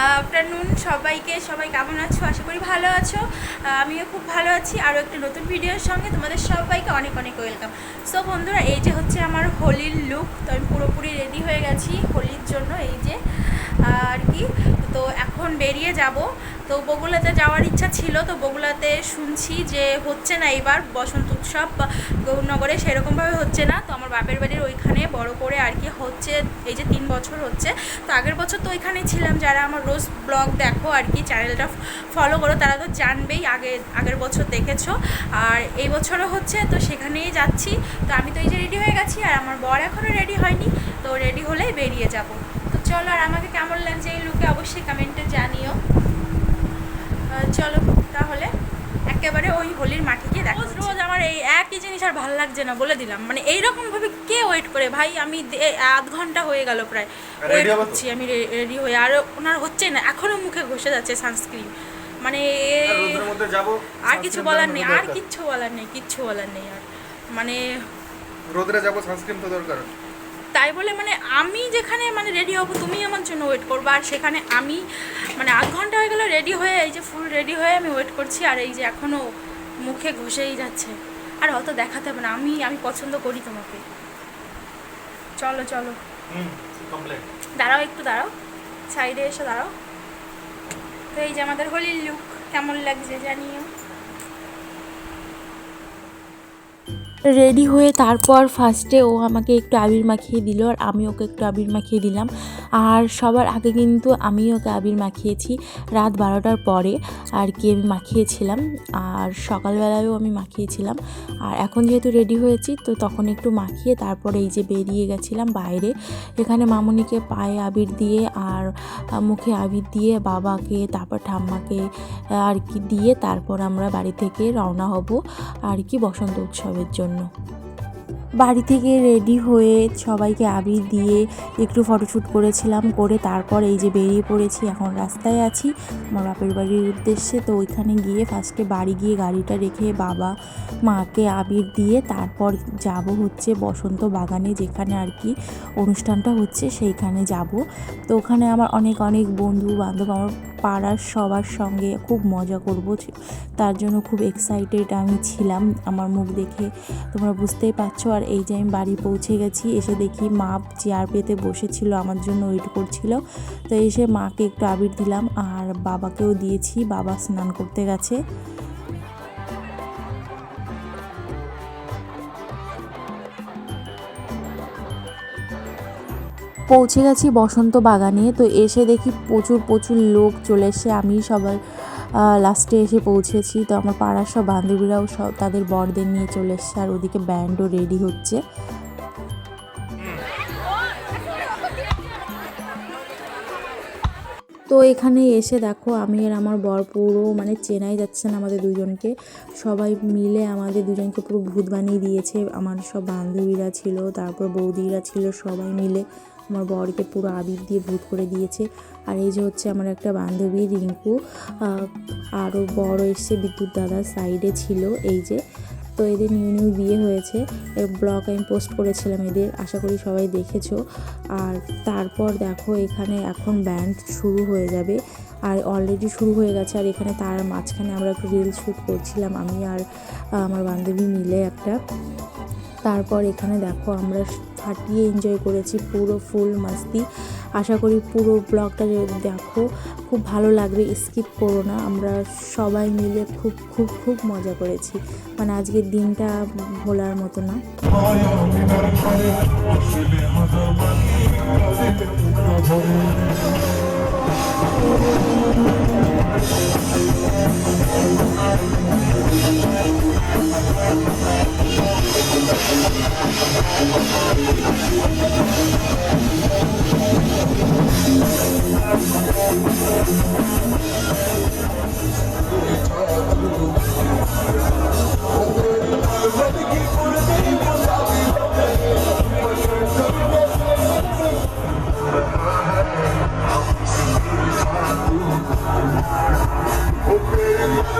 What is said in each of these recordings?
Afternoon সবাইকে, সবাই কেমন আছো? আশা করি ভালো আছো। আমিও খুব ভালো আছি। আরও একটা নতুন ভিডিওর সঙ্গে তোমাদের সবাইকে অনেক অনেক ওয়েলকাম। সো বন্ধুরা, এই যে হচ্ছে আমার হোলির লুক তো আমি পুরোপুরি রেডি হয়ে গেছি হোলির জন্য, এই যে আর কি। তো এখন বেরিয়ে যাব। তো বগুলাতে যাওয়ার ইচ্ছা ছিল, তো বগুলাতে শুনছি যে হচ্ছে না এবার বসন্ত উৎসব গৌরনগরে সেরকমভাবে হচ্ছে না। তো আমার বাপের বাড়ির ওইখানে বড় করে আর কি হচ্ছে, এই যে তিন বছর হচ্ছে। তো আগের বছর তো ওইখানেই ছিলাম। যারা আমার রোজ ব্লগ দেখো আর কি, চ্যানেলটা ফলো করো, তারা তো জানবেই আগে, আগের বছর দেখেছ। আর এই বছরও হচ্ছে, তো সেখানেই যাচ্ছি। তো আমি তো এই যে রেডি হয়ে গেছি, আর আমার বর এখনও রেডি হয়নি। তো রেডি হলেই বেরিয়ে যাব। তো চলো, আর আমাকে কেমন লাগছে এই লুকে অবশ্যই কমেন্টে জানিও। চলো তাহলে একেবারে ওই হোলির মাঠে গিয়ে দেখো রোজ আমার এই একই জিনিস আর ভালো লাগছে না বলে দিলাম। মানে এইরকম ভাবে কে ওয়েট করে? ভাই আমি দে- আধ ঘণ্টা হয়ে গেল প্রায়। ওয়েট করছি আমি রেডি হয়ে। আর ওনার হচ্ছে না এখনও মুখে ঘষে যাচ্ছে সানস্ক্রিন মানে আর কিছু বলার নেই আর কিচ্ছু বলার নেই কিচ্ছু বলার নেই আর। মানে রোদরে যাব সানস্ক্রিন তো দরকার। তাই বলে মানে আমি যেখানে মানে রেডি হব তুমি আমার জন্য ওয়েট করব। আর সেখানে আমি মানে আধ ঘণ্টা হয়ে গেল রেডি হয়ে এই যে ফুল রেডি হয়ে আমি ওয়েট করছি আর এই যে এখনও মুখে ঘষেই যাচ্ছে। আর অত দেখাতে হবে না আমি আমি পছন্দ করি তোমাকে। চলো চলো। দাঁড়াও একটু দাঁড়াও। সাইডে এসে দাঁড়াও। তো এই যে আমাদের হোলির লুক কেমন লাগছে জানিও। রেডি হয়ে তারপর ফার্স্টে ও আমাকে একটু আবির মাখিয়ে দিল আর আমি ওকে একটু আবির মাখিয়ে দিলাম। আর সবার আগে কিন্তু আমি ওকে আবির মাখিয়েছি। রাত বারোটার পরে আর কি আমি মাখিয়েছিলাম, আর সকালবেলায়ও আমি মাখিয়েছিলাম। আর এখন যেহেতু রেডি হয়েছি, তো তখন একটু মাখিয়ে তারপরে এই যে বেরিয়ে গেছিলাম বাইরে। এখানে মামুনিকে পায়ে আবির দিয়ে আর মুখে আবির দিয়ে বাবাকে, তারপর ঠাম্মাকে আর কি দিয়ে তারপর আমরা বাড়ি থেকে রওনা হব আর কি বসন্ত উৎসবের জন্য। বাড়ি থেকে রেডি হয়ে সবাইকে আবির দিয়ে একটু ফটোশ্যুট করেছিলাম, করে তারপর এই যে বেরিয়ে পড়েছি, এখন রাস্তায় আছি। আমার বাপের বাড়ির উদ্দেশ্যে তো ওইখানে গিয়ে ফার্স্টে বাড়ি গিয়ে গাড়িটা রেখে বাবা মাকে আবির দিয়ে তারপর যাব হচ্ছে বসন্ত বাগানে, যেখানে আর কি অনুষ্ঠানটা হচ্ছে সেইখানে যাব। তো ওখানে আমার অনেক অনেক বন্ধু বান্ধব, আমার পাড়ার সবার সঙ্গে খুব মজা করব। তার জন্য খুব এক্সাইটেড আমি ছিলাম আমার মুখ দেখে। তোমরা বুঝতেই পারছ আর এই যে আমি বাড়ি পৌঁছে গেছি, এসে দেখি মা চেয়ার পেতে বসেছিল, আমার জন্য ওয়েট করছিল। তো এসে মাকে একটু আবির দিলাম, আর বাবাকেও দিয়েছি, বাবা স্নান করতে গেছে। পৌঁছে গেছি বসন্ত বাগানে, তো এসে দেখি প্রচুর প্রচুর লোক চলে এসে আমি সবার লাস্টে এসে পৌঁছেছি। তো আমার পাড়ার সব বান্ধবীরাও সব তাদের বরদের নিয়ে চলে এসছে, আর ওদিকে ব্যান্ডও রেডি হচ্ছে। তো এখানে এসে দেখো, আমি আর আমার বর পুরো মানে চেনাই যাচ্ছে না আমাদের দুজনকে। সবাই মিলে আমাদের দুজনকে পুরো ভূত বানিয়ে দিয়েছে। আমার সব বান্ধবীরা ছিল, তারপর বৌদিরা ছিল, সবাই মিলে আমার বরকে পুরো আবির দিয়ে ভূত করে দিয়েছে। আর এই যে হচ্ছে আমার একটা বান্ধবী রিঙ্কু আরও বড় এসছে বিদ্যুৎ দাদার সাইডে ছিল, এই যে। তো এদের নিউ নিউ বিয়ে হয়েছে। এর ব্লগ আমি পোস্ট করেছিলাম এদের, আশা করি সবাই দেখেছ। আর তারপর দেখো, এখানে এখন ব্যান্ড শুরু হয়ে যাবে। আর অলরেডি শুরু হয়ে গেছে, আর এখানে তার মাঝখানে আমরা একটু রিল শ্যুট করছিলাম, আমি আর আমার বান্ধবী মিলে একটা। তারপর এখানে দেখো, আমরা ফাটিয়ে এনজয় করেছি, পুরো ফুল মাস্তি আশা করি পুরো ব্লগটা দেখো, খুব ভালো লাগবে, স্কিপ করো না আমরা সবাই মিলে খুব খুব খুব মজা করেছি মানে আজকের দিনটা ভোলার মতো না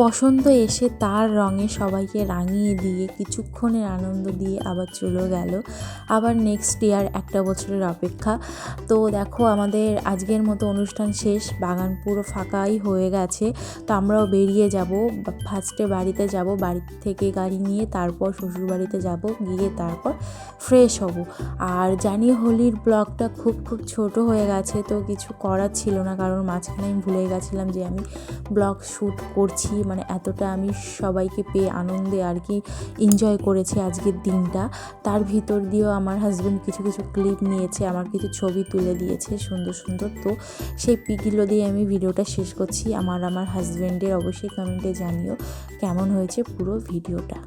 বসন্ত এসে তার রঙে সবাইকে রাঙিয়ে দিয়ে কিছুক্ষণের আনন্দ দিয়ে আবার চলে গেল। আবার নেক্সট ইয়ার একটা বছরের অপেক্ষা। তো দেখো আমাদের আজকের মতো অনুষ্ঠান শেষ। বাগান পুরো ফাঁকাই হয়ে গেছে। তো আমরাও বেরিয়ে যাব। ফার্স্টে বাড়িতে যাব। বাড়ি থেকে গাড়ি নিয়ে তারপর শ্বশুর বাড়িতে যাব। গিয়ে তারপর ফ্রেশ হব। আর জানি হোলির ব্লগটা খুব খুব ছোট হয়ে গেছে। তো কিছু করার ছিল না। কারণ মাঝখানে আমি ভুলে গেছিলাম যে আমি ব্লগ শ্যুট করছি। মানে এতটা আমি সবাইকে পেয়ে আনন্দে আর কি এনজয় করেছি আজকের দিনটা। তার ভিতর দিয়েও আমার হাজব্যান্ড কিছু কিছু ক্লিপ নিয়েছে, আমার কিছু ছবি তুলে দিয়েছে সুন্দর সুন্দর। তো সেই পিকগুলো দিয়ে আমি ভিডিওটা শেষ করছি। আমার আমার হাজব্যান্ডের অবশ্যই কমেন্টে জানিও কেমন হয়েছে পুরো ভিডিওটা।